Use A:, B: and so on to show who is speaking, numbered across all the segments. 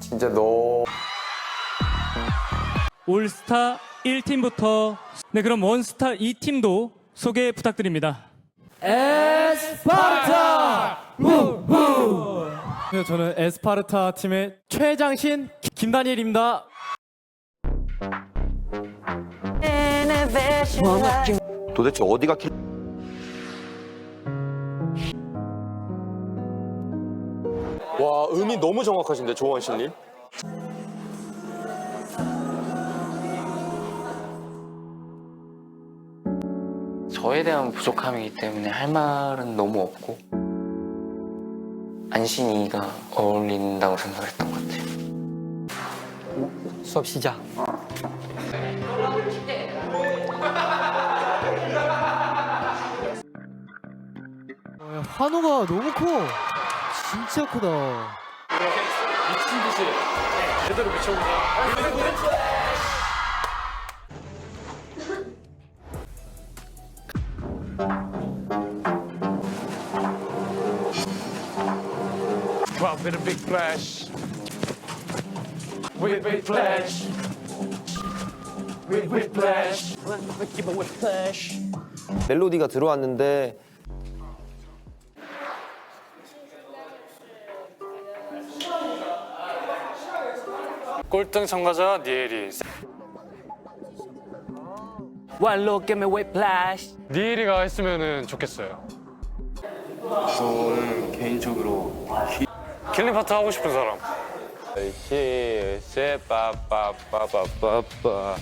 A: 진짜 너
B: 올스타 1팀부터 네 그럼 원스타 2팀도 소개 부탁드립니다.
C: 네, 저는 에스파르타 팀의 최장신 김다니엘입니다.
A: 도대체 어디가 킬? 와 음이 너무 정확하신데 조원 씨님.
D: 저에 대한 부족함이기 때문에 할 말은 너무 없고 안신이가 어울린다고 생각을 했던 것 같아요. 수업 시작.
C: 한우가 너무 커. 진짜 크다.
E: Drop in a big flash. With big flash. With with flash. Give a with flash.
A: 멜로디가 들어왔는데
F: 꼴등 참가자 니엘이
D: One look at me with flash.
F: 니엘이가 했으면 좋겠어요
D: 저는 개인적으로
F: 킬링 파트 하고 싶은 사람.
A: 시세빠빠빠빠빠빠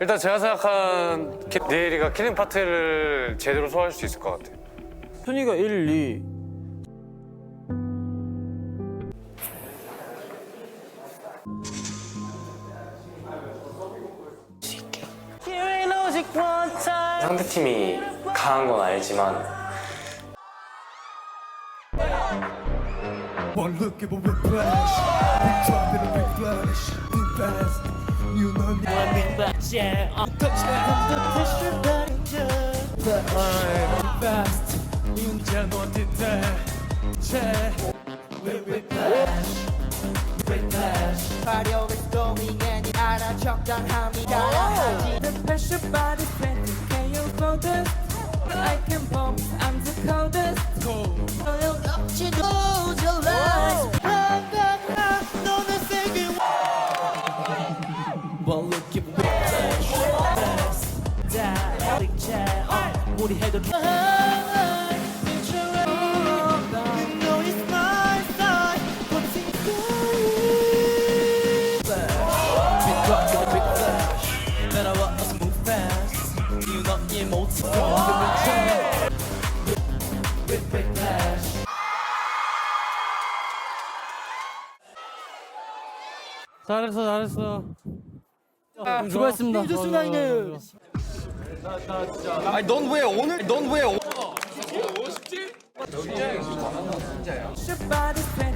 F: 일단 제가 생각한 키- 니엘이가 킬링 파트를 제대로 소화할 수 있을 것 같아요.
C: 순위가 1, 2.
D: 상대팀이 강한 건 알지만
G: One look at me flash. Big drop in a big flash. Too fast. You know me. One big flash, yeah. Touch me from the pressure danger. I'm fast. 인자 너한테 제 with with flash. With flash. 화력을 storming하니 알아 적당함이 따라하지. The pressure body I'm the coldest. 소용없지 도저라 너는 세게 One look at me flash 다 어리채 우리 해도 돼 You know it's my side But it's Big drop in a big flash Better let us move fast You know you 못해
C: 잘했어, 잘했어.
G: 수고했습니다. 좋습니다, 이네.
A: 아니 넌 왜 오늘 넌왜 오늘
G: body's ready, can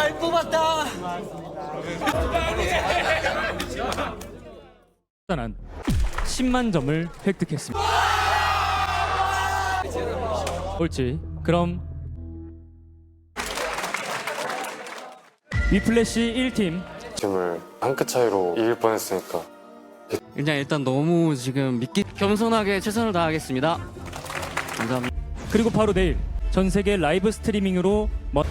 F: 다니엘?
B: 일단은 10만 점을 획득했습니다. 옳지. 그럼 위플래시 1팀
F: 팀을 한 끗 차이로 이길 뻔했으니까
H: 그냥 일단 너무 지금 믿기 겸손하게 최선을 다하겠습니다. 감사합니다.
B: 그리고 바로 내일 전 세계 라이브 스트리밍으로 멋